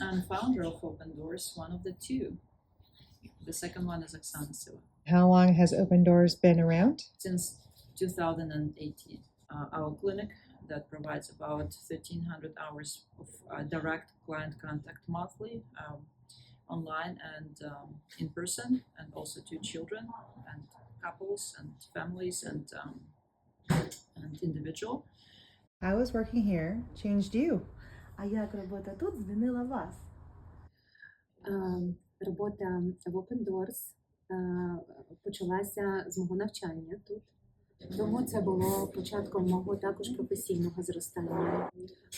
and founder of Open Doors, one of the two. The second one is Oksana Siva. How long has Open Doors been around? Since 2018, uh, our clinic that provides about 1,300 hours of uh, direct client contact monthly, um, online and um, in person, and also to children and couples and families and um, and individual. How has working here changed you? А як робота тут змінила вас? Робота в Open Doors почалася з мого навчання тут. Тому це було початком мого також професійного зростання.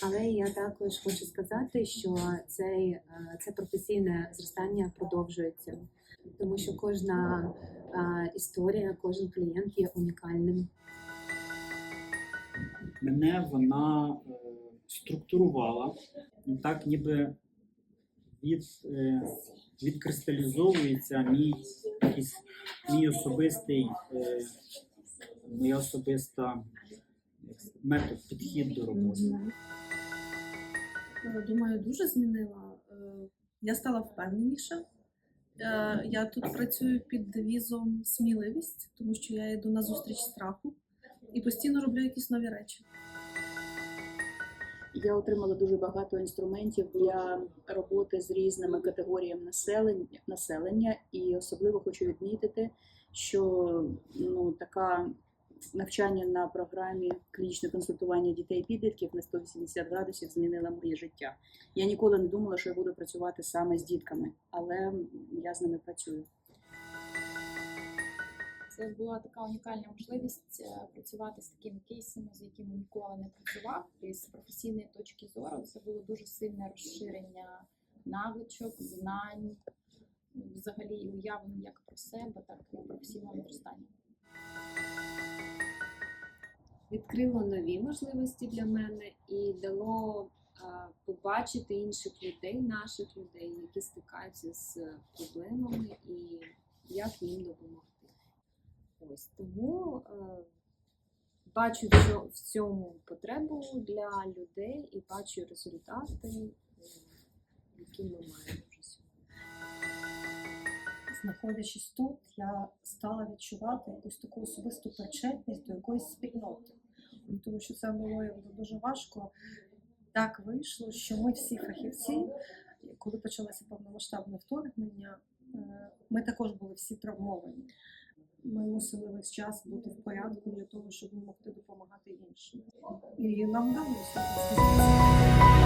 Але я також хочу сказати, що цей, це професійне зростання продовжується, тому що кожна історія, кожен клієнт є унікальним. мене вона е, структурувала, так ніби від, е, відкристалізовується мій якийсь мій особистий, е, моя особиста метод, підхід до роботи. Думаю, дуже змінила. Е, Я стала впевненіша. Я тут працюю під девізом сміливість, тому що я йду на зустріч страху і постійно роблю якісь нові речі. Я отримала дуже багато інструментів для роботи з різними категоріями населення, населення і особливо хочу відмітити, що ну, така навчання на програмі клінічне консультування дітей і підлітків на 180 градусів змінила моє життя. Я ніколи не думала, що я буду працювати саме з дітками, але я з ними працюю. Це була така унікальна можливість е, працювати з такими кейсами, з якими ніколи не працював. І з професійної точки зору це було дуже сильне розширення навичок, знань, взагалі уявлень як про себе, так і професійного зростання. відкрило нові можливості для мене і дало побачити інших людей, наших людей, які стикаються з проблемами і як їм допомогти. Ось тому е, бачу в цьому потребу для людей і бачу результати, е, які ми маємо вже сьогодні. знаходячись тут, я стала відчувати якусь таку особисту причетність до якоїсь спільноти. Тому що це було дуже важко. Так вийшло, що ми всі фахівці, коли почалося повномасштабне вторгнення, е, ми також були всі травмовані. Ми мусили весь час бути в порядку для того, щоб ми могли допомагати іншим. І нам вдалося.